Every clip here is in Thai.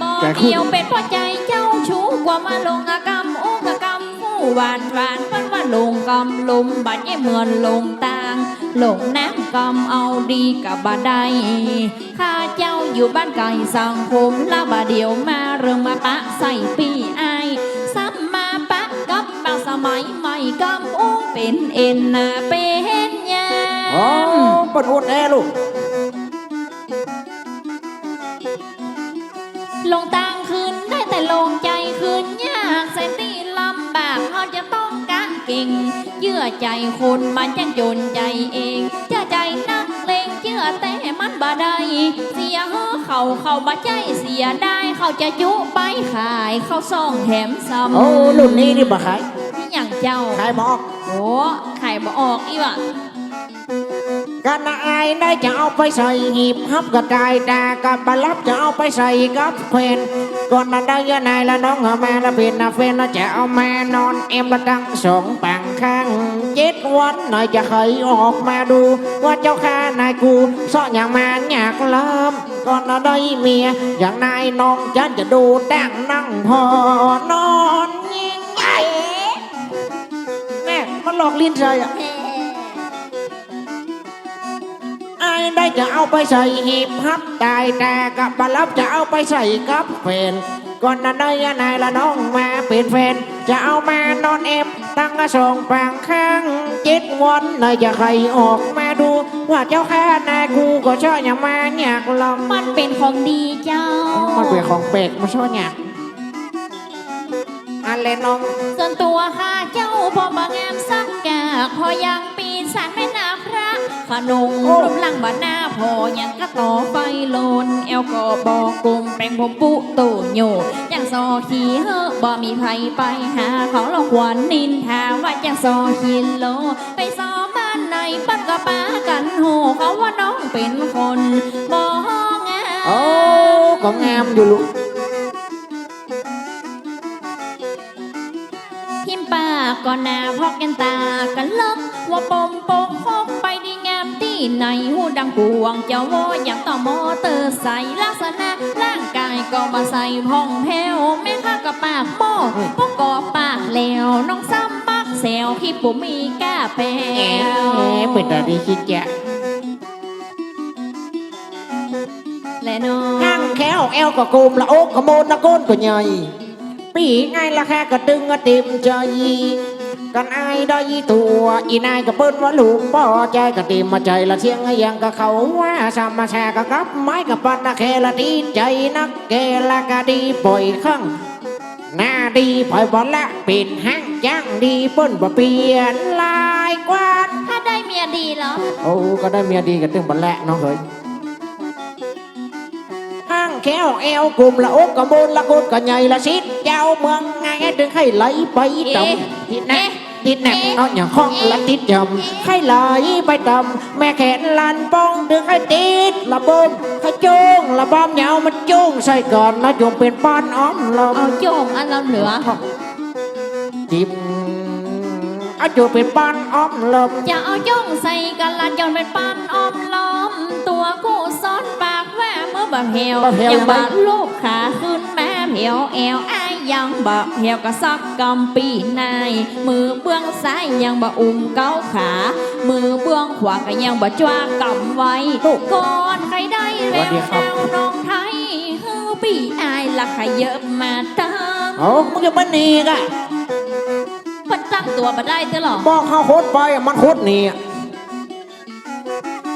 บ่ใจคุณเดียวเป็นพราะใจเจ้าชู้กว่ามาลงกรรมอุกกรรมผู้หวานหวานมันว่าลงกรรมลมบัดยี่เหมือนลงตางลงน้ำกำเอาดีกับบาได้ข้าเจ้าอยู่บ้านไก่สังคมลาบาเดียวมาเรื่องมาปะใส่ปีไอซ้ำมาปะกับบาสมัยใหม่กำอู้เป็นเอ็นนาเป็นยาโอ้ปนอดแอลูก ลงตังคืนได้แต่ลงใจคืนยากแสนตีลำบากเขาจะต้องกะเก่งเยื่อใจคนมันจะจนใจเองเชื่อใจนักเลงเชื่อแต่มันบ่ได้เสียเฮอเขาเขาบ่ใจเสียได้เขาจะยุไปขายเขาส่องแถมซ้ำโอ้รุ่นนี้นี่บ่ขายที่อย่างเจ้าขายบอกโอ้ไข่บ่ออกอีวะ กันนะอายได้จะเอาไปใส่หีบฮับกระจายแต่กับบรับจะเอาไปใส่กับเพนก่อนนั้นได้ยนายและน้องเอามาละเป็นนะเฟนแล้วจะเอามานอนเอ็มละดังสองปางข้างเจ็ดวันหน่อยจะเคยออกมาดู ว่าเจ้าข้านายกูซ่ออย่างมาอยากเลิมก่อนนั้นได้เมียอย่างนายน้องฉันจะดูแต่งนั่งพอนอนยิงไอ้แม่มันหลอกลิ้นใจอะ ไอ้ได้จะเอาไปใส่หีบฮับตายแต่กับบรับจะเอาไปใส่กับแฟนก่อนนั้นได้ยนายละน้องมาเป็นแฟน จะเอามานอนเอ็มตั้งกระสองปางข้างเจ็ดวันนายจะใครออกมาดู ว่าเจ้าแค่นายกูก็ชอบอย่างมาอยากลองมันเป็นของดีเจ้า มันเป็นของแปลกมาชอบอยากอะไรน้อง ส่วนตัวข้าเจ้าพอบางามสักกากพอยังปีสันไม่นาพระ ขนงโอ้รูปร่างบาหน้าพอยังก็ต่อไฟโลนเอวก็บอกกลุ่มแปลงผมปุโตโยยังซอขี่เฮอบ่มีใครไปหาของหลอกหวานนินทาว่ายังซอขี่โล ไปซอบ้านไหนปั้นกระป้ากันโหเขาว่าน้องเป็นคนบ่งามโอ้ก็งามอยู่ลูกหิมปากก็หนาพอกกันตากันลบว่าปมโปงพกไป ดีงามที่ไหนหูดังกวงเจ้าโวอย่างต่อมอเตอร์ใส่ลักษณะร่างกายก็มาใส่พ่องแผ้วแม่ข้ากับปากโม่พวกกอปากแล้วน้องซ้ำมักแซวขี้ปุ่มมีก้าแปแหวมเป็นแต่ดีคิดแยะและน้องห้างแควแอลก็กลมละโอกกระโมนละก้นก็ใหญ่ปีไงละแค่กระตึงกระติมใจ กันไอ้ได้ตัวอีนายก็เปิ้นว่าลูกป่อใจกระติมมาใจละเสียงยังกับเขาว่าสามมาแชร์กับกับไม้กับปันนะแค่ละดีใจนักแกละกะดีปล่อยข้างหน้าดีปล่อยบอลละปิดห้างจ้างดีเปิ้นบ่เปลี่ยนลายกวาดถ้าได้เมียดีเหรอโอ้ก็ได้เมียดีกับตึงบอลละน้องเฮ้ยห้างแควเอวกลุ่มละอกกระโมนละกดกระใหญ่ละชิดเจ้าเมืองไงถึงให้ไหลไปดำติดแน่ ติดแน่เอาอย่างข้องละติดจำให้ไหลไปดำแม่แขนลันป้องดึงให้ติดละบมให้จูงละบอมเหยาวมันจูงใส่ก่อนนะจงเป็นป้อนอ้อมลมเอาโจงอันเราเหลือจิ้มเอาจูงเป็นป้อนอ้อมลมจะเอาย่องใส่กันละจนเป็นปันอ้อมล้อมตัวกูซ้อนปากแหวเมื่อบะเพวยังบะลูกขาขึ้นแม่เพวแอวอ้า ยยังบะเพวกระซักกำปีนายมือเบื้องซ้ายยังบะอุ้มเก้าขา มือเบื้องขวาก็ยังบะจ้ากำไว้ก่อนใครได้แววแนวน้องไทยฮือปีอายละขยบมาตั้งโอ้มึงจะมันหนีกะเพิ่นตั้งตัวมาได้เจ้าหรอบอกเขาโคตรไปอะมันโคตรหนีอะ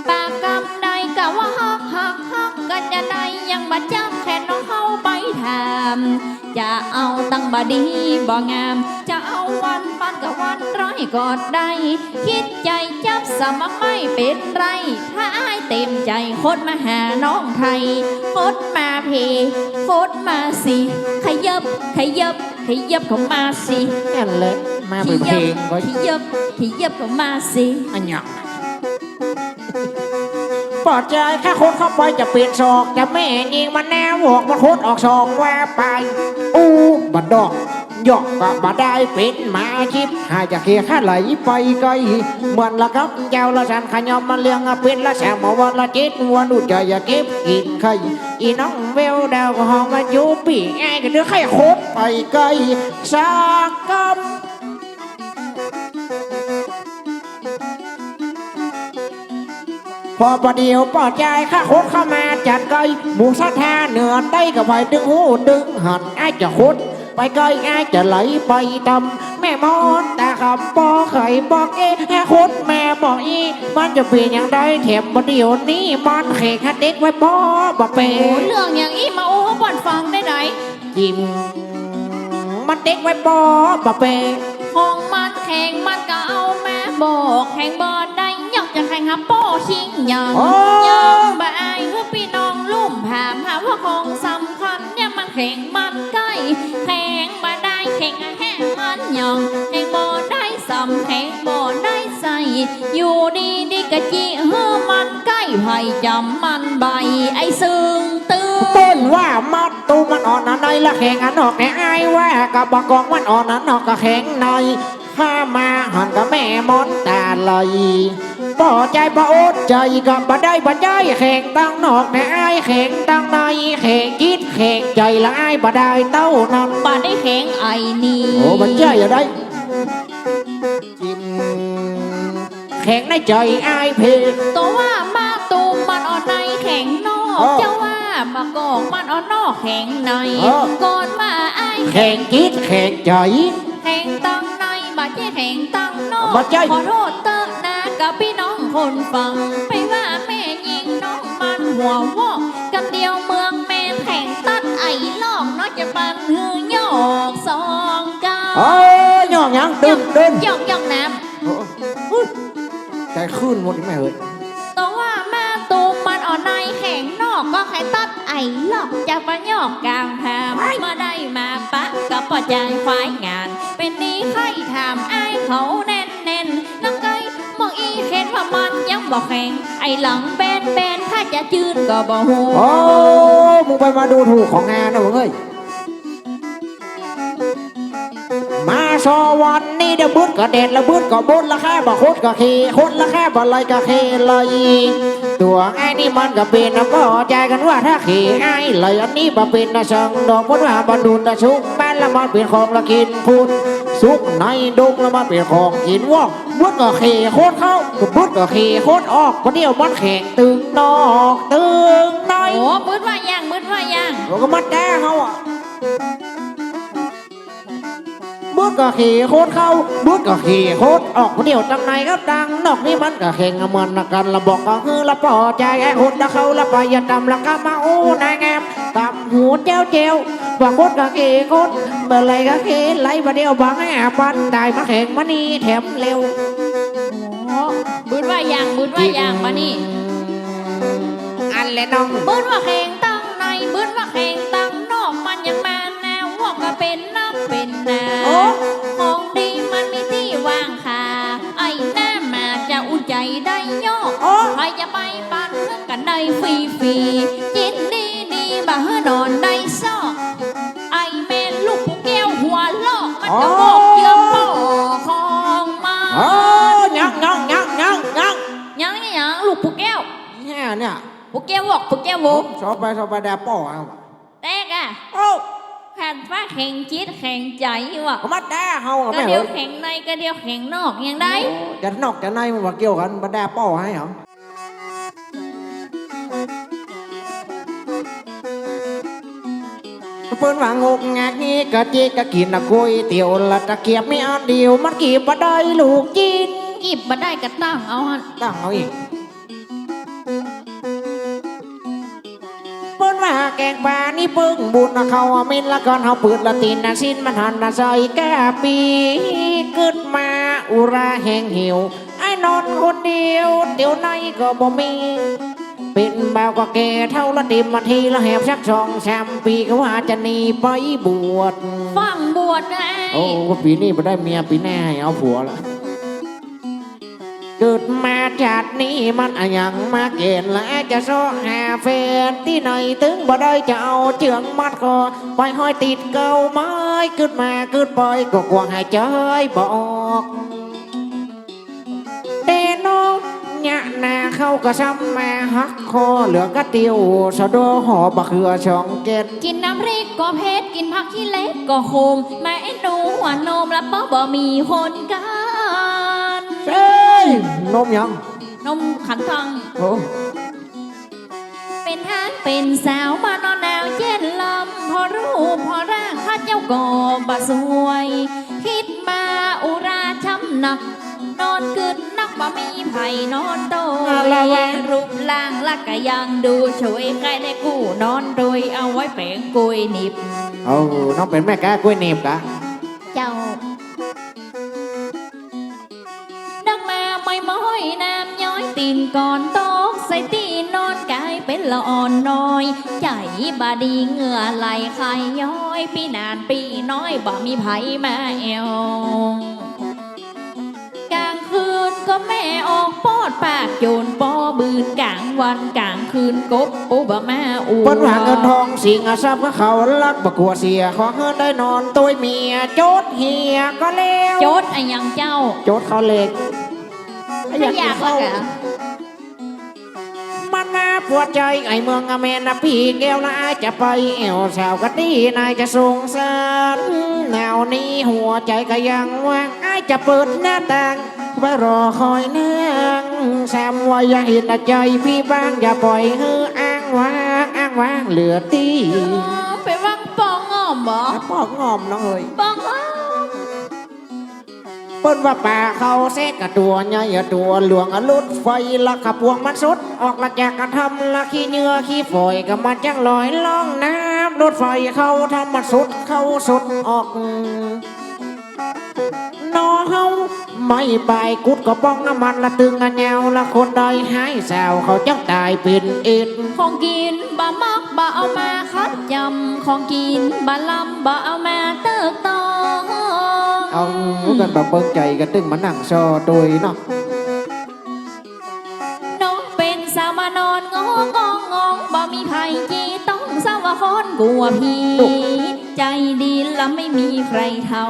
ปากกำใดกะว่าฮักฮักฮักกันจะได้ยังมาจับแขนน้องเข้า ไปทำจะเอาตั้งบดีบ่งาม จะเอาวันปันกับวันร้อยกอดได้ คิดใจจับสมัครไม่เป็นไร ถ้าอายเต็มใจโคตรมาหาน้องไทยโคตรมาเพโคตรมาสิขยับขยับขยับเข้ามาสินั่นเลยมาเป็นเพลงไว้ขยับขยับเข้ามาสิอันหยังป ลอดใจแค่คนเข้าไปจะเปลี่ยนศอกจะแม่ยิงมันแนวหอกมันโคตรออกศอกแวบไป อู้บัดดอกยอกก็บ่ได้เป็นมาชิบหายจะเคียข้าไหลไปไกลเหมือนละครับเจ้าละฉันขยอมมาเลี้ยงเป็นละแสงมาวันละจ็ดวันดูใจอย่าเก็บกินไข่อีน้องเวลดาวก็หอมมาอยู่ปีไอ้ก็เดือไข่โคตรไปไกลสักกำ พอประเดียวปอดใจข้าโคตรเข้ามาจัดไกลหมูสะท่าเหนือได้กับไปดึงหูดึงหันไอ้จะคตรไปไกลไอ้จะไหลไปตำแม่มอนแต่คำปอไข่บอกเอ๊ะแค่คตรแม่บอกอีมันจะเป็นอย่างไรแถมประเดียวนี้มันเขกให้เด็กไว้ปอบ่เป็นเรื่องอย่างอี้มาโอ้บ่อนฟังได้ไหนจิ้มมันเด็กไว้ปอบ่เป็นห้องมันแข่งมันก็เอาแม่บอกแข่งบอล ได้ยอกจะแข่งฮับโป้ชิงยังโอ้ยังบ่อายเพื่อพี่น้องลุ่มผามหาว่าของสำคัญเนี่ยมันแข่งมันใกล้แข่งบ่ได้แข่งแห้งมันยองแข่งบ่ได้สำแข่งบ่ได้ใส่อยู่ดีดีกะจีเฮือมันใกล้ไผ่จำมันใบไอ้ซึ่งตื้อต้นว่ามัดตูมันอ่อนอันในละแข่งอันนอกแข่งไอ้ายว่ากับบอกกองมันอ่อนอันนอกก็แข่งในข้ามาหันกับแม่มอนตาลอย ป่อใจป่อดใจกับบ่ได้บ่ได้แข่งตั้งนอกแต่ไอ้ายแข่งตั้งในแข่งคิดแข่งใจละไอ้ายบ่ได้เต้านั้นบ่ได้แข่งไอ้นี่โอ้บ่ใจอย่าได้จิ้มแข่งในใจไอ้ายเพลงตัวว่ามาตูมมันอ่อนในแข็งนอกเออเจ้าว่ามากอกมันอ่อนนอกแข็งในเออก่อนว่าไอ้ายแข่งคิดแข่งใจแข็งตั้งในบาดเจ็แข็งตั้งนอกบ่ใจขอโทษเตอะนะ กับพี่น้องคนฟัง ไปว่าแม่ยิงน้องมันหัววอกกันเดียวเมืองแม่แข่งตัดไอ้ลอกน้อยจะปันหือยอกสองกาเอ้ยย่องยังดึงดึงยอกยอกน้ำใจขึ้นหมดอีกแม่เอ้ยตัวว่าแม่ตูมมันอ่อนในแข็งนอกก็ใครตัดไอ้หลอกจากปะยอกกลางทามมาได้มาปะกับปอใจควายงาน เป็นนี้ใครถามไอ้ายเขา บอกแข็งไอ้หลังแบนแบนถ้าจะจืดก็บอกหูโอ้มึงไปมาดูถูกของงานนะมึงเอ้ยมาโซวันนี้เดี๋ยวบุญก็เด็ดแล้วบุญก็บุญละแค่บ่คุดก็ขี่คุดละแค่บ่เลยก็ขี่เลยตัวไอ้นี่มันก็เป็นนะก็ใจกันว่าถ้าขี่ไอ้เลยอันนี้บ่เป็นนะสังดอกพุดว่าบ่ดูนะชุกแม่นละมันเป็นของละกินพุดสุกในดงแล้วมันเป็นของกินวอก บุญก็ขี่โคตรเข้าก็บุญก็ขี่โคตรออกคนเดียวมันแข่งตึงนอกตึงในโอ้มืดว่ายังมืดว่ายังเราก็มัดแด้เขาอะบุดก็ขี่โคตรเข้าบุดก็ขี่โคตรออกเดี่ยวจังไหนก็ดังนอกนี่มันก็เข่งเหมือนกันละบอกก็คือละปอใจไอ้คนละเขาละไปอย่าดำละก็มาอู้นายงามตำหูเจ้าเจียวบอกโคตรก็ขี่โคตรเมื่อไรก็ขี่ไหลมาเดียวบังให้อาปันได้มาแข่งมานี่แถมเร็วโอ้มืด ว่ายังมืดว่ายังมานี่อันและน้องบืนว่าแข่งตั้งในบืนว่าแข่งตั้งนอกมันยังมาแนวว่าก็เป็นน้ำเป็นนาโอ้ของดีมันมีที่วางคาไอ้หน้ามาจะอุ่นใจได้ยอกโอ้ใครจะไปปันกันได้ฟรีฟรีๆยินดีดีบ่เฮอนอนได้ซอกไอ้แม่ลูกผู้แก้วหัวลอกมันก็บอก เนี่ยเนี่ยผู้แก้วบอกผู้แก้วโวกชอบไปชอบไปแดปป้อเอาแตกอะโอ้แผ่นฟ้าแข่งจิตแข่งใจว่ะก็มัดแด้เขาอะก็แม่เดียวเอ้ยแข่งในก็เดียวแข่งนอกอย่างไดจะนอกจะในมันว่าเกี่ยวกันมาแด้ป้อให้เหรอ เปิ้นว่างกงากนี้กะจีกะกินอะก๋วยเตี๋ยวละตะเกียบไม่อันเดียวมันกีบมาได้ลูกจีนกิบมาได้กระตั้งเอาหันตั้งเอาอีก แกงปลานี่ปึ้งบุญนะเขาอะมินละก่อนเฮาปืดละตีนนะสิ้นมันหันนะใส่แก้ปีกึดมาอุราแหงหิว ไอ้นอนคนเดียวเดี๋ยวไหนก็บ่มีเป็นบ่าวก็แก่เท่าละดิมมาทีละแหบชักชองแชมปีก็ว่าจะหนีไปบวชฟังบวชไงโอ้ว่าปีนี้ไม่ได้เมียปีหน้าให้เอาผัวละ เกิดมาชาตินี้มันยังมาเกณฑ์และจะโซหาแฟนที่ไหนถึงบ่ได้จะเอาเชืองมัดคอไปห้อยติดเกาไม้ขึ้นมาขึ้นไปก็กวางหายใจบออกเตโนยะนาเข้าก็ซ้ำมาหักคอเหลือกระตียวสะโดหอบะเขือช่องเกตกินน้ำพริกก็เผ็ดกินผักขี้เล็กก็โคมแม่หนูหัวนมและป้อบ่มีคนกันเยนมยังนมขันทังโอ้เป็นทางเป็นสาวมานอนหนาวเย็นลำพอรู้พอร่างข้าเจ้าก็บ่สวย คิดมาอุราช้ำหนัก นอนกึดนักบ่มีไผ่นอนโตยรูปร่างลักก็ยังดูช่วยใครได้กู้นอนโดยเอาไว้แปลงกุยหนิบเอาน้องเป็นแม่กากล้วยเนบกะ ก่อนตกใส่ตีนนอนกายเป็นละอ่อนน้อย ใจบาดีเหงื่อไหลไขย้อย ปีนานปีน้อยบ่มีไผมาแอวกลางคืนก็แม่ออกปอดปากโยนปอบืนกลางวันกลางคืนกบอุบมาอูเปิ้นว่าเงินทองสิงอาทรัพย์ก็เขาลักบกลัวเสียขอเงินได้นอนตัวเมียโจดเฮียก็แล้วโจดอะยังเจ้า โจดเขาเล็กถ้าอยากละกะมั นน่าปวดใจไอ้เมืองอเมนนะพี่แก้วละอาจะไปแอวสาวกะตีนายจะสงสารแนวนี้หัวใจก็ยังว่างไอจะเปิดหน้าต่างไว้รอคอยนางแซมว่าอย่าเห็นใจพี่บ้างอย่าปล่อยให้อ้างว้างอ้างว้างเหลือตีไปวังปองอ้อมบ่ปองอมน้องเอ้ยปองอ้อม เปิ้นว่าป่าเขาเสกกะตัวใหญ่อะตัวหลวงอลุดไฟละกะพวงมันสุด ออกละจากกระทำละขี้เหงื่อขี้ฝอยก็มันจังลอยล่องน้ำรถไฟเขาทำมันสุดเขาสุดออกนอเฮาไม่ไปกุดก็ป้องน้ำมันละตึงอะแนวละคนใดหายสาวเขาจังตายเป็นอิดของกินบะมักบะเอามาคัดยำของกินบะลำบะเอามาเติกตอ เอากันแบบเบิ่งใจกันตึงมานั่งซอโดยเนาะน้องเป็นสาวมานอนงองงองงองบ่มีไผจีต้องสาวาคนกลัวพี่ใจดีและไม่มีใครเท่า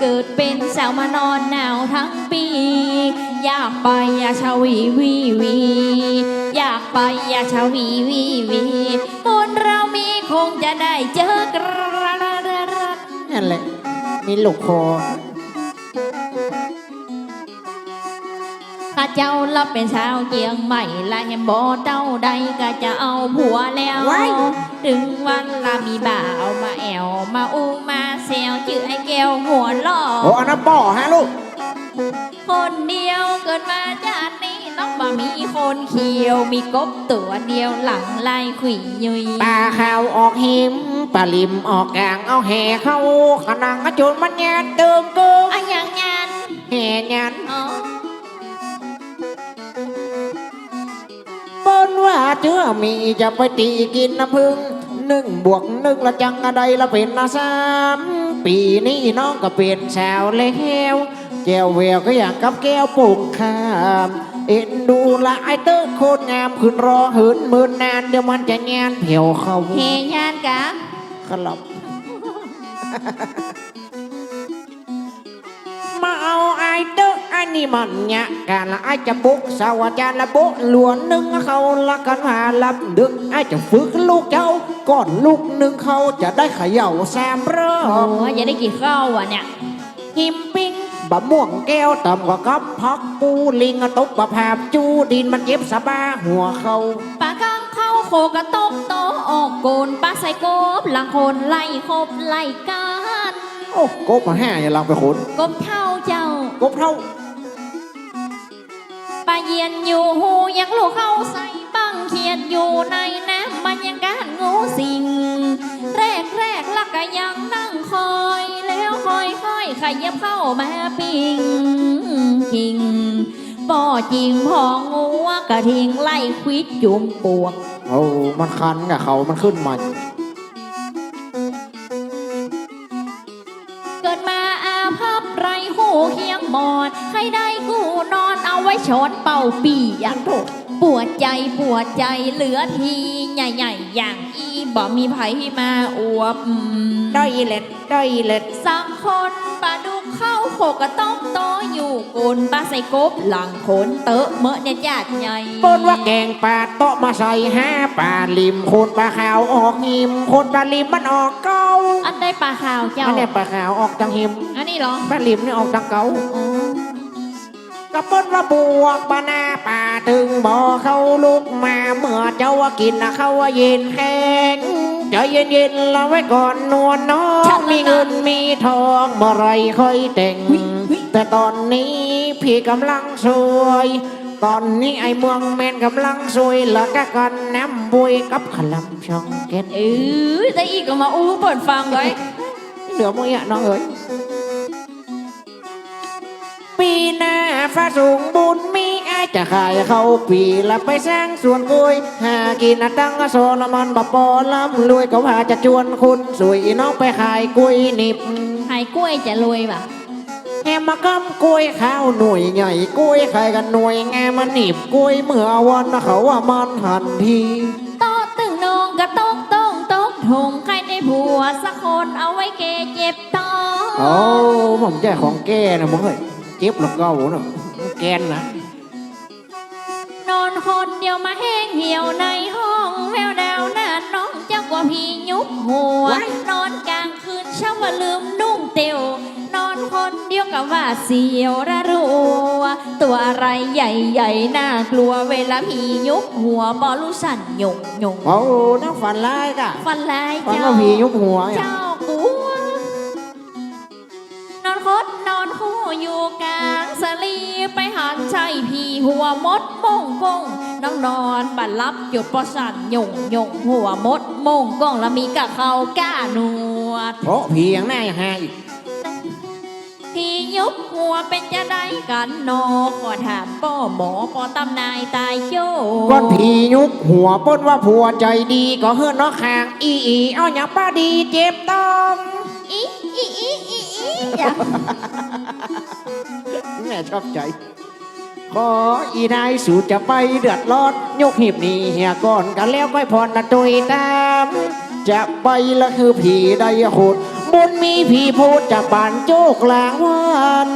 เกิดเป็นสาวมานอนหนาวทั้งปี อยากไปอยากชาวีวีวี อยากไปอยากชาวีวีวีคนเรามีคงจะได้เจอกระระระระนั่นแหละ มีลูกคอข้าเจ้ารับเป็นชาวเจียงใหม่และแฮมบอเต้าใดก็จะเอาผัวแล้ว ถึงวันละมีบ่าวมาแอวมาอูมาแซวชื่อไอ้แก้วหัวล่อโอ้อันนั้นป่อฮะลูก คนเดียวเกิดมาจาตินี้ น้องบ่มีคนเขียว มีกบตัวเดียวหลังไล่ขวิยุยปลาขาวออกหิมปลาลิมออกกลางเอาแห่เข้าขนังกระจุนมันแยนเติมเกิมอะอย่างงานแห่ยันอ๋อเปิ้นว่าเจือมีจะไปตีกินน้ำพึ่งหนึ่งบวกหนึ่งละจังอะไรละเป็นละสามปีนี้น้องก็เป็นสาวแล้วแก้วแววก็อย่างกับแก้วปุ่งข้าม เอ็นดูละไอเตอร์โคตรงามขึ้นรอหืนหมื่นนานเดี๋ยวมันจะแงนเผียวเขาเฮยานกะขลับมาเอาไอเตอร์อันนี้มันเนี่ยการละไอจะบุกสาวจานละบุกหลวนหนึ่งเขาละกันหาลับดึกไอจะฝึกลูกเจ้าก่อนลูกหนึ่งเขาจะได้เขย่าแซมเริ่โอ้มยอย่าได้กี่ข้าวอะเนี่ยหิมปิ้ง บะม่วงแก้วต่ำกว่ากับพักปูลิงอะตกประภาพจูดินมันเจ็บสะบ้าหัวเขาปากข้างเข้าโคกระตกโตออกโกนปลาใส่กบหลังคนไล่คบไล่กันโอ้กบมาแห่อย่าลังไปขนกบเท่าเจ้ากบเท่าปลาเยียนอยู่หูยังลูกเข้าใส่บังเขียดอยู่ในน้ำมันยังการงูสิงแรกแรกลักก็ยังนั่งคอยแล้ว ค่อยค่อยขยับเข้ามาปิงกิงป่อจริงพองูกระทิงไล่ควิดจุ่มปวกโอ้มันคันกับเขามันขึ้นมันเกิดมาอาภัพไรหูเคียงหมอดใครได้กู้นอนเอาไว้ช้อนเป่าปีอะ ปวดใจปวดใจเหลือทีใหญ่ๆอย่างอีบ่มีไผมาอวบได้เล็ดได้เล็ดสังคนปลาดุกเข้าโขกกระต้มโตอยู่กุนปลาใส่กบหลังขนเตอะเมอะเนี่ยจัดใหญ่ปนว่าแกงปลาโต๊ะมาใส่ห้าปลาลิมโคนปลาขาวออกหิมโคนปลาลิมมันออกเกาอันได้ปลาขาวเจ้าอันนี้ปลาขาวออกจังหิมอันนี้เหรอปลาลิมนี่ออกจังเกา อ๋อก็ปนว่าบวกปลาหน้าปลาถึงบ่อเขาลุกมาเมื่อเจ้าว่ากินนะเขาว่าเย็นแห้งใจเย็นๆเราไว้ก่อนนวลน้องมีเงินมีทองเมื่อไรค่อยแต่ง แต่ตอนนี้พี่กำลังสวยตอนนี้ไอ้เมืองแมนกำลังสวยแล้วก็กันน้ำบุยกับขลำช่องเก็ตเออแต่อีกก็มาอู้เปิดฟังไว้เหลือมึงอะน้องเอ๋ย ปีหน้าฟ้าสูงบุญมีไอ้จะขายเข้าปีละไปสร้างสวนกล้วย หากินนะตั้งโซละมันบปอลำรวยก็ว่าจะชวนคุณสวยน้องไปขายกล้วยหนิบหายกล้วยจะรวยป่ะแฮมมากำกล้วยข้าวหน่วยใหญ่กล้วยใครกันหน่วยแงมันหนีบกล้วยเมื่อวันนะเขาว่ามันหันทีโต๊ะตึงนองกระโต๊ะโต้งโต๊ะทงใครได้ผัวสักคนเอาไว้เกเจ็บท้องโอ้ผมใจของแกนะมึงเอ้ย เจ็บหลอกเก้าเนาะแกนนะนอนคนเดียวมาแห้งเหี่ยวในห้องแววดาวหน้าน้องเจ้ากว่าพี่ยุบหัว นอนกลางคืนเช้ามาลืมนุ่งเตียวนอนคนเดียวกับว่าเสียวระรัว ตัวอะไรใหญ่ๆน่ากลัวเวลาพี่ยุบหัวบอลูสั่นหยงหยงโอ้น้องฝันร้ายกะฟันลายฝันเจ้าว่าผียุบหัวอะเจ้ากลัว นอนคดนอน คู่อยู่กลางสลีไปหันใจพี่หัวมดมงกงน้องนอนบัดลับหยุดปอสั่นหยงหยงหัวมดมงกงแล้วมีกะเขาก้าหนวดโอ้ผีอย่างหน้าอย่างหาอีกพี่ยุบหัวเป็นจะได้กันนอขอถามป้อหมอปอตำนายตายโจก้อนผียุบหัวป้นว่าผัวใจดีก็เฮือนน้องขางอีอีเอาอย่างป้าดีเจ็บต้องอีอีอีอีอีอ ย่าแม่ชอบใจ ขออีนายสู่จะไปเดือดร้อนยกหีบหนี่เฮียก่อนกันแล้วก็พรนะตุยตามจะไปละคือผีได้ขุดบุญมีผีพูดจากบ้านโจกลางวัน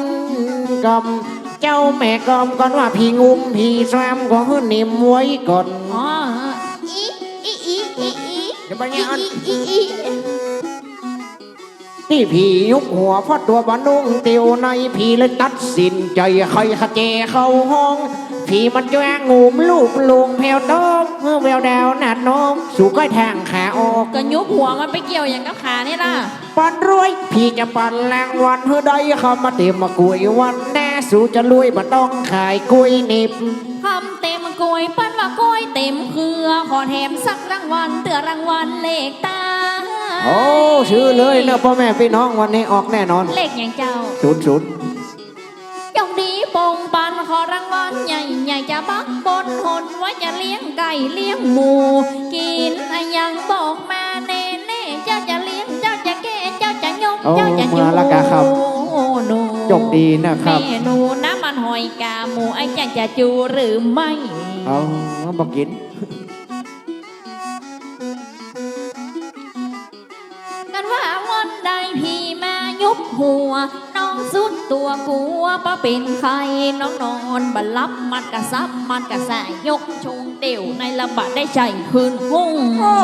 กำเจ้าแม่กำก่อนว่าผีงุมผีแซมก็หื้อนิ่มไว้ก่อนอ๋ออีอีอีอีอีเดี๋ยวไปเนี่ยอันอีอีอี นี่ผียุบหัวเพราะตัวบ้านุ่งเตียวในผีเลยตัดสินใจใครขะเจเข้าห้องผีมันแจ้งงูมลูกลุงแผ่วต้องเมื่อแววดาวหนาดน้องสู่ก้อยทางขาออกก็ยุบหัวมันไปเกี่ยวอย่างกับขานี่ล่ะปันรวย พี่จะปันแรงวันเพื่อได้เข้ามาเต็มมากุยวันแน่สู่จะรวยมาต้องขายกุยหนิบคำเต็มกลวยปั้นว่ากล้วยเต็มเครือขอแถมสักรางวัลเตือรางวัลเลขตา โอ้ชื่อเลยเนอะพ่อแม่พี่น้องวันนี้ออกแน่นอนเลขอย่างเจ้าศูนย์ศูนย์ยองดีปงปันขอรางวัลใหญ่ใหญ่จะบักบนหนว่าจะเลี้ยงไก่เลี้ยงหมู กินอะยังบอกมาเน่เน่เจ้าจะเลี้ยงเจ้าจะแก่เจ้าจะยกโอ้เจ้าจะเมื่ยูอละกะครับหนูจบดีนะครับเมนูน้ำมันหอยกาหมูไอ้จะจะจูหรือไม่เอาบอกกินกัน หัว น้องสุดตัวกลัวปะเป็นใครน้องนอนบัลลับมัดกระซับมัดกระสายยกชงเดี่ยวในระบาดได้ใจคืนหุ้งโอ้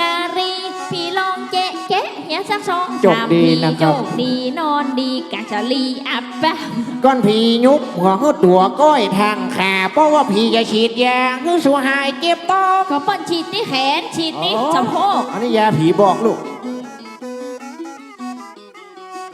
นารีพี่ลองเจ๊ะเจ๊ะเฮียสักสองจบสามดีพี่นะคโจรับกดีนอนดีกะจะลีอับแปะก้อนผียุบหัวหือตัวก้อยทางขาเพราะว่าผีจะฉีดยาคือสัวหายเจ็บต้องก็เปิ้นฉีดที่แขนฉีดที่สะโพกอันนี้ยาผีบอกลูก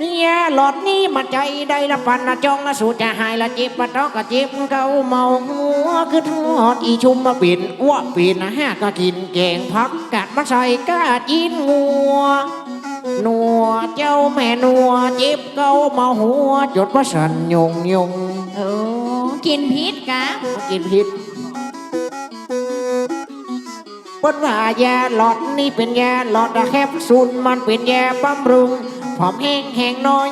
นี่ยาหลอดนี้มาใจได้ละปันละจองละสูจะหายละเจ็บปะตอกกะเจ็บเกาเมาหัวคือทอดอีชุมมาปิ่นอ้วปิ่นห้าก็กินแกงพักกัดมาใส่กาจินงัวนัวเจ้าแม่นัวเจ็บเกาเมาหัวจดว่าสันยงยงโอ้กินพิษกะมากินพิษเปิ้นว่ายาหลอดนี่เป็นยาหลอดอะแคปซูลมันเป็นยาบำรุง ผอมแห้งแห้งน้อย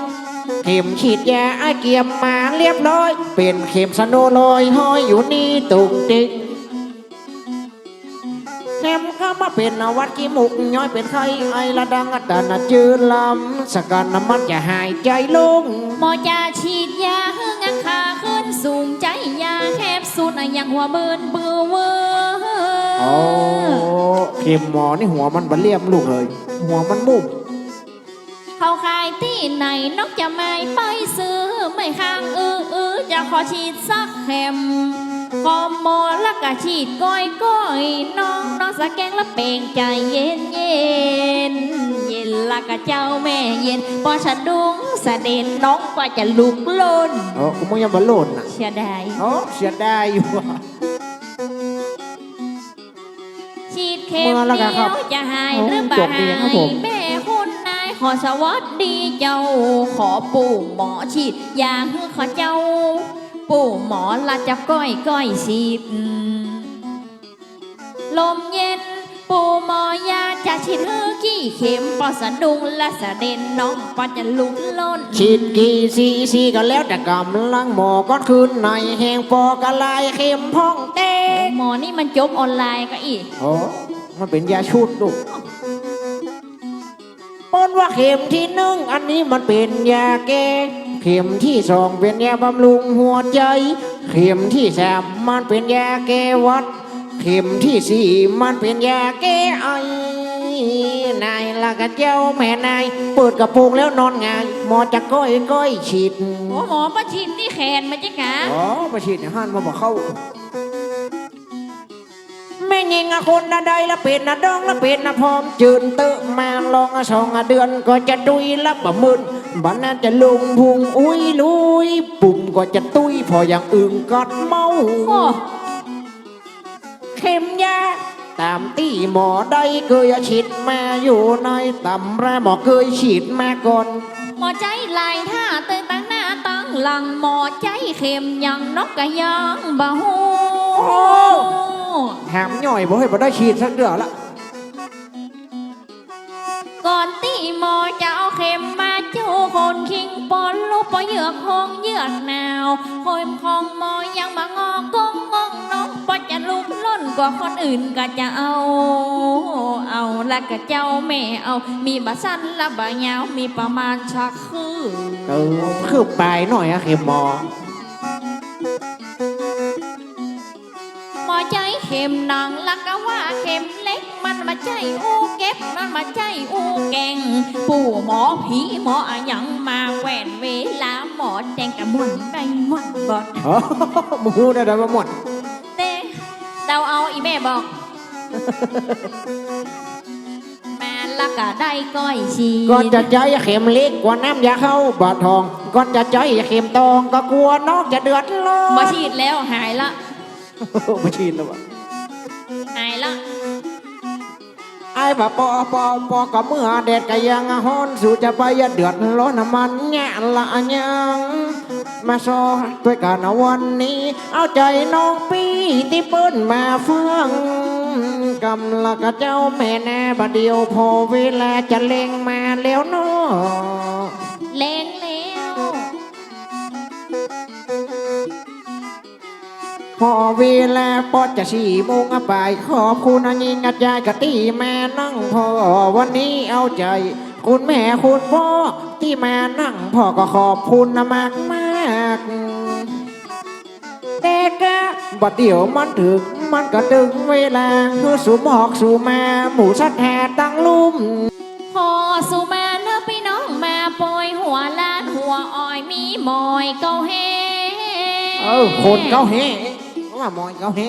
เข็มฉีดยาไอเกียมมาเรียบร้อย เป็นเข็มสโนโลอยห้อยอยู่นี่ตุงติงแถมก็มาเป็นนวัดกิมุกย้อยเป็นไข้ไอละดังอัตนาจืดลำสกันน้ำมันจะหายใจลงหมอจะฉีดยาให้งังขาขึ้นสูงใจยาแคบสุดอะอย่างหัวเบินเบือเวอโอ้เข็มหมอนี่หัวมันบะเลี่ยมลูกเลย หัวมันมุม เขาขายที่ไหนนอกจะไม่ไปซื้อ ไม่ข้างอื้ออื้อจะขอฉีดสักเข็มขอหมอแล้วก็ฉีดก้อยก้อยน้องน้องสะแกงแล้วเป่งใจเย็นเย็นเย็นละก็เจ้าแม่เย็นพอฉันดุงสะเด็นน้องก็จะลุกลนโอ้กูมึงยังบะโลนน่ะเสียดายโอ้เสียดายอยู่อะฉีดเข็มเมื่อแล้วเดีกันครับยวจะหายโอ้หรือเปล่าจบดีครับผมแม่คุณนายข อสวัสดีเจ้า ขอปู่หมอฉีดยาให้ขอเจ้า ปู่หมอละจะก้อยก้อยฉีดลมเย็น ปู่หมอยาจะฉีดให้กี่เข็มปอสะดุงและสะเด็นน้องปอจะลุกล้นฉีดกี่ซีซีก็แล้วแต่กำลังหมอก็คืนในแหงปอกระลายเข็มพ่องเต้หมอนี่มันจบออนไลน์ก็อีกโอ้มันเป็นยาชุดลูก ปนว่าเข็มที่หนึ่งอันนี้มันเป็นยาแก้เข็มที่สองเป็นยาบำรุงหัวใจ เข็มที่สามมันเป็นยาแก้หวัด เข็มที่สี่มันเป็นยาแก้ไอนายละกะเจ้าแม่นายเปิดกระโปรงแล้วนอนหงายหมอจะก้อยก้อยฉีดโอ้หมอประชิดที่แขนมาจ้ะกะอ๋อประฉีดในห้านมาบอกเข้าแม่ยิงคนนะใดละเป็นนะดองละเป็นนะพร้อมจืนเตอะมาลองสองเดือนก็จะดุยละบะมึนบันน่าจะลุงพุงอุ้ยลุยปุ่มก็จะตุยพออย่างอื่นก็เมาเข็มยาตามที่หมอได้เคยฉีดมาอยู่ในตำราหมอเคยฉีดมาก่อนหมอใจลายท่าเตยตั้งหน้าตั้งหลังหมอใจเข็มยังนกกะยังบ่ฮูโอ้ถามห น่อยบอกให้บ่ได้ฉีดสักเดือนละก่อนตีหมอจะเอาเข็มมาจูคนคิงปอนลูกปอเหยือกหงเหยือกหนาวคอยคองหมอยังมางอกงงงน้องปอจะลุกล้นกว่าคนอื่นก็จะเอา เอาละกะเจ้าแม่เอา มีบะสั้นและบะยาวมีประมาณชักคือ เออคือปลายหน่อยอะเข็มหมอ เข็มหนังลักกะว่าเข็มเล็ก มันมาใจอูเก็บ มันมาใจอูแกง ปู่หมอผีหมออะหยังมาแหวนเวลาหมอแดงกะม่วนไปม่วนบอดอ๋อมึงรู้ได้แล้วว่าหมดเต้เดาเอาอีแม่บอกมาลักกะได้ก้อยชีก่อนจะใจเข็มเล็กกว่าน้ำยาเข้าบาดทองก่อนจะใจเข็มตองก็กลัวนอกจะเดือดร้อนมาฉีดแล้วหายละ มาฉีดแล้ววะ ไอ้บ่ปอปอปอก็เมื่อเด็ดก็ยังฮ้อนสู่จะไปย่าเดือดร้อนน้ำมันแง่ละยังมาซอด้วยกันวันนี้ เอาใจน้องปีที่เปิ้นมาฟังกำลังกับเจ้าแม่แน่บัดเดียวพอเวลาจะเล็งมาแล้วเนาะเล่ง พอเวลาปอดจะสี่โมงไปขอบคุณอันยิงกัดยายกะตีแม่นั่งพอวันนี้เอาใจ คุณแม่คุณพ่อที่มานั่งพ่อก็ขอบคุณนะมากมากแต่กะบัดเดี๋ยวมันถึงมันก็ถึงเวลาเพื่อสู่หมอกสู่มาหมูสัดแห่ตั้งลุ่มพอสุมาเนื้อพี่น้องมาปล่อยหัวล้านหัวอ้อยมีหมอยเกาเฮเออคนเขาเฮ ว่ามอยเขาเฮ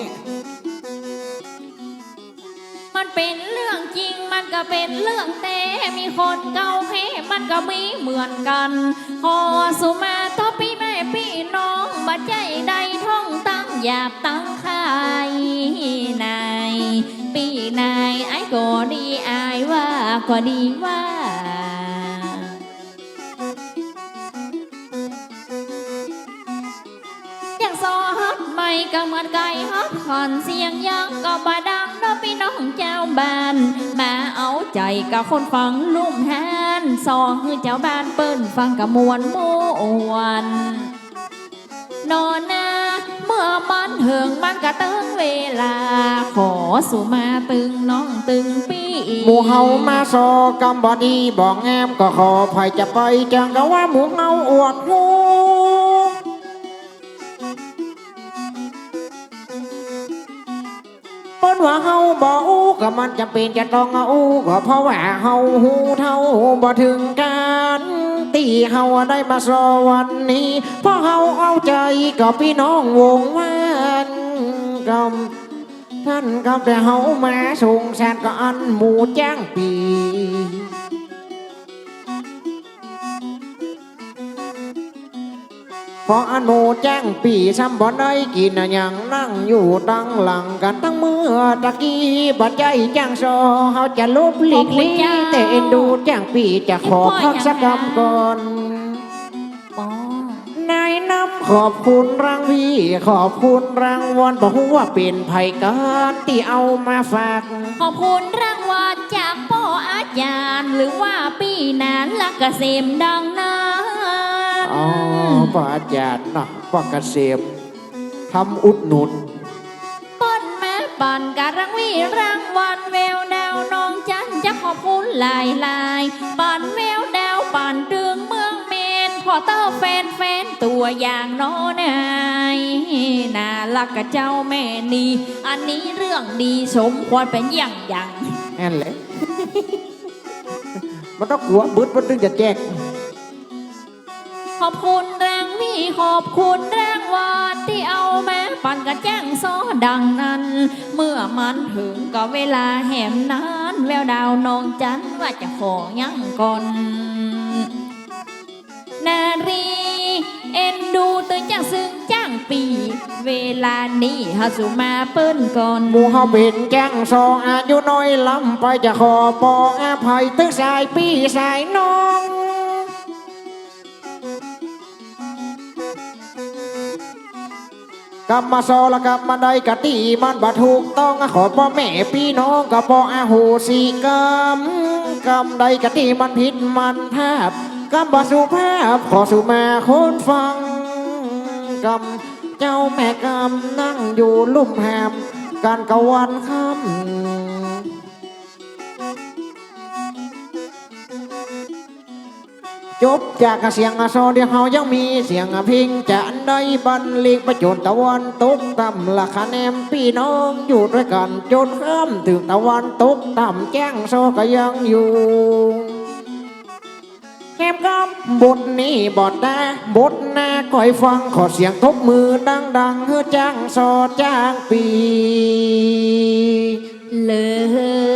มันเป็นเรื่องจริงมันก็เป็นเรื่องแต่มีคนเกาเฮมันก็มีเหมือนกันพอสุมาทอพี่แม่พี่น้องมาใจใดท่องตั้งหยาบตั้งคายนายปีนายไอ้ก็ดีอายว่าก็ดีว่า ไม่ก็เหมือนไก่ฮัดขอนเสียงยังก็บาดังเน้อพี่น้องเจ้าบ้านมาเอาใจกับคนฟังลุ่มแฮนสองคือเจ้าบ้านเปิ้นฟังกับมวนมวนนอนนาเมื่อมันเหิงมันก็ตึงเวลา ขอสู่มาตึงน้องตึงปีหมู่เฮามาโซกำบอดีบอกแงมก็ขอภัยจะไปจังก็ว่าหมู่เฮาอวดหู นว่าเฮาบ่อู้ก็มันจะเป็นจะต้องเอาอู้ก็เพราะว่าเฮาหูเท่าบ่ถึงการตีเฮาได้มาสวันนี้เพราะเฮาเอาใจกับพี่น้องวงวานกำท่านกำแต่เฮามาสูงแสนก็อันหมูจ้างปี พราะอันหมูจ้งปีซ้ำบ่ได้กินอะหยังนั่งอยู่ตั้งหลังกันตั้งเมื่อตะกี้บัดใจจ้างโซเฮาจะลบหลีกลีแต่เอ็นดูแจ้งปีจะขอพักสักกำก่อนนายน้ำขอบคุณรางวีขอบคุณรางวัลบอกว่าเป็นไผ่การที่เอามาฝาก ขอบคุณรางวัลจากพ่ออาจารย์ หรือว่าปีนั้นลักเกษมดังนั้น อ๋อป้าอาจารย์นะป้าเกษมทำอุดหนุนป้นแม่ปั่นการังวีรางวัลแววดาวน้องจันจะขอบคุณหลายลายๆปั่นแววดาวปั่นเดืองเมืองเมนพอเตอร์แฟนแฟนๆตัวอย่างน้อนายน่ารักกับเจ้าแม่นีอันนี้เรื่องดีสมควรเป็นอย่างอย่างแอนแหละมันต้องกลัวบึดมันถึงจะแจก ขอบคุณแรงวีขอบคุณแรงวัลที่เอาแม่ปั่นกระแจ้งซอดังนั้น เมื่อมันถึงก็เวลาแหมนั้นแววดาวนองจันว่าจะขอยังก่อนนารีเอ็นดูตัวจ้างซึ่งจ้างปี เวลานี้หาสุมาเปิ้นก่อนหมูเฮาเป็นแจ้งซองอายุน้อยลำไปจะขอปองอภัยตึกสายพี่สายน้อง กรรมโซละกรรมใดกะตีมันบ่ถูกต้องขอพ่อแม่พี่น้องก็บพ่อาโหสีกรรมกรรมใดกะตีมันผิดมันแทบกรรมบ่สุภาพขอสุแมาคนฟังกรรมเจ้าแม่กรรมนั่งอยู่ลุ่มแหมการกะวันค่ำ จบจากเสียงโซเดียเฮายังมีเสียงพิงจะได้บันลีกประจนตะวันตกต่ำละคะแนนพี่น้องอยู่ด้วยกันจนข้ามถึงตะวันตกต่ำแจ้งโซก็ยังอยู่แคมกับบทนี้บทได้บทหน้าคอยฟังขอเสียงทบมือดังๆเฮือจ้างโซจ้างปีเลย